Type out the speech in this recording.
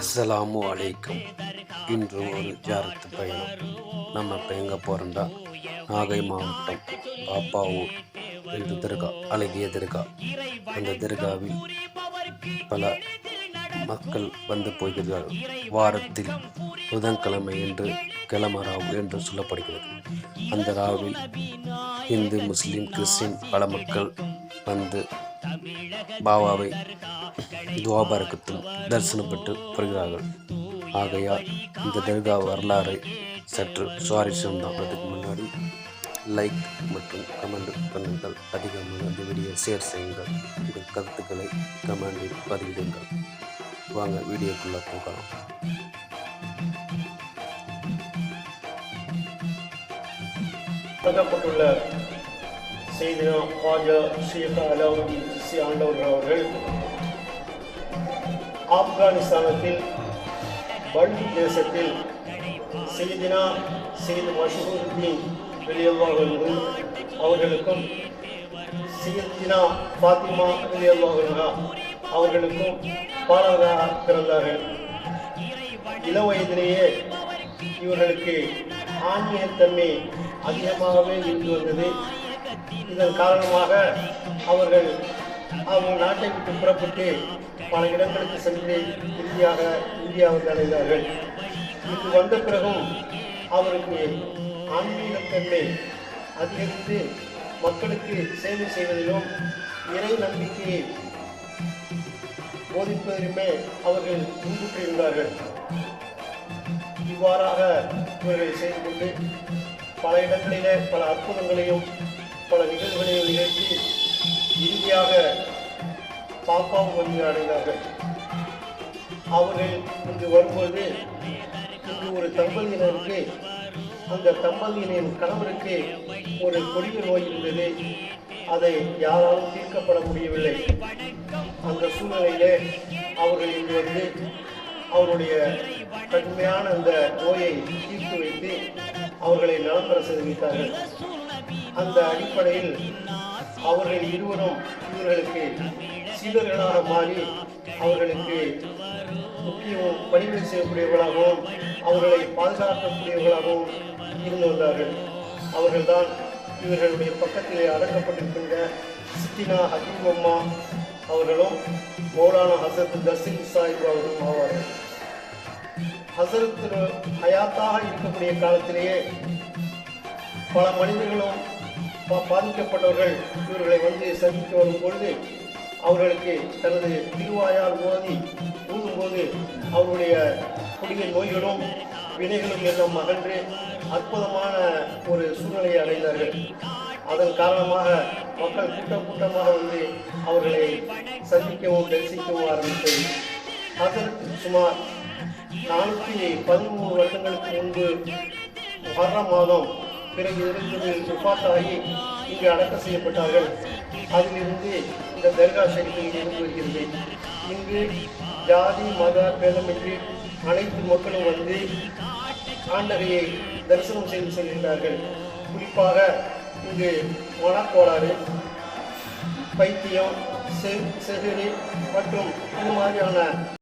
அஸ்ஸலாமு அலைக்கும். இன்று ஒரு ஜாரத்து பயணம். நம்ம இப்போ எங்கே போகிறோம்டா நாகை மாவட்டம் பாப்பாவூர். என்ற திருகா அழகிய திருகா. அந்த திருகாவில் பல மக்கள் வந்து போகிறார்கள் வாரத்தில் புதன்கிழமை என்று கிழமை என்று சொல்லப்படுகிறது. அந்த ராவில் இந்து முஸ்லீம் கிறிஸ்டின் பல மக்கள் வந்து பாபாவை துவாபரகத்தில் தரிசனப்பட்டு வருகிறார்கள். ஆகையால் இந்த தர்கா வரலாறை சற்று சுவாரஸ்யம்தான் அதுக்கு முன்னாடி லைக் மற்றும் கமெண்ட் பண்ணுங்கள். அதிகமாக இந்த வீடியோ ஷேர் செய்யுங்கள். உங்கள் கருத்துக்களை கமெண்டில் பதிவிடுங்கள். வாங்க வீடியோக்குள்ளே போகலாம். வழங்கப்பட்டுள்ள செய்தினா ஹாஜா ஸ்ரீ அலாவுதீன் சிசி ஆண்டவர்கள் அவர்கள் ஆப்கானிஸ்தானத்தில் பல்டி தேசத்தில் செய்தினா செய்து மஷூருத்தீன் வெளியல்லாஹர்கள் அவர்களுக்கும் செய்தினா பாத்திமா வெளியல்லாஹா அவர்களுக்கும் பாலகராக பிறந்தார்கள். இள வயதிலேயே இவர்களுக்கு ஆன்மீகத்தன்மை அதிகமாகவே இருந்து வந்தது. இதன் காரணமாக அவர்கள் அவங்க நாட்டை விட்டு புறப்பட்டு பல இடங்களுக்கு சென்று இறுதியாக இந்தியாவுக்கு அடைந்தார்கள் இங்கு வந்த பிறகும் அவருக்கு ஆன்மீகத்தன்மை அதிகரித்து மக்களுக்கு சேவை செய்வதிலும் இறை நம்பிக்கையை போதிப்பதிலுமே அவர்கள் முன்குற்றிருந்தார்கள் இவ்வாறாக இவர்கள் செய்து கொண்டு பல இடங்களிலே பல அற்புதங்களையும் பல நிகழ்வுகளையும் நிகழ்த்தி இறுதியாக பாப்பாவும் வந்து அடைந்தார்கள். அவர்கள் இங்கு வரும்போது இங்கு ஒரு தம்பதியினருக்கு அந்த தம்பதியினின் கணவருக்கு ஒரு கொடிய நோய் இருந்தது. அதை யாராலும் தீர்க்கப்பட முடியவில்லை. அந்த சூழ்நிலையிலே அவர்கள் இங்கு வந்து அவருடைய கடுமையான அந்த நோயை தீர்த்து வைத்து அவர்களை நலம் செய்து வைத்தார்கள் அந்த அடிப்படையில் அவர்கள் இருவரும் இவர்களுக்கு சீடர்களாக மாறி அவர்களுக்கு முக்கிய பணிகள் செய்யக்கூடியவர்களாகவும் அவர்களை பாதுகாக்கக்கூடியவர்களாகவும் இருந்து வந்தார்கள். அவர்கள்தான் இவர்களுடைய பக்கத்திலே அடக்கப்பட்டிருக்கின்ற சித்தினா ஹக்கீம் அம்மா அவர்களும் மௌலானா ஹசரத் தர்சில் சாஹிப் அவர்களும் ஆவார்கள். ஹசரத் ஹயாத்தாக இருக்கக்கூடிய காலத்திலேயே பல மனிதர்களும் பாதிக்கப்பட்டவர்கள் இவர்களை வந்து சந்தித்து வரும் பொழுது அவர்களுக்கு தனது திருவாயால் ஓதி ஊதும்போது அவருடைய குடிய நோய்களும் வினைகளும் எல்லாம் அகன்று அற்புதமான ஒரு சூழ்நிலையை அடைந்தார்கள். அதன் காரணமாக மக்கள் கூட்டம் கூட்டமாக வந்து அவர்களை சந்திக்கவும் தரிசிக்கவும் ஆரம்பித்தது. அதற்கு சுமார் நானூற்றி பதிமூணு வருடங்களுக்கு முன்பு வர மாதம் பிறகு இருந்தது உபாத்தாகி இங்கு அடக்கம் செய்யப்பட்டார்கள். அதிலிருந்து இந்த தர்கா ஷெரீஃபில் இருந்து வருகிறது. இங்கு ஜாதி மத பேதமின்றி அனைத்து மக்களும் வந்து ஆண்டகையை தரிசனம் செய்து செல்கின்றார்கள். குறிப்பாக இங்கு மனக்கோளாறு பைத்தியம் செ செகுரி மற்றும் இது மாதிரியான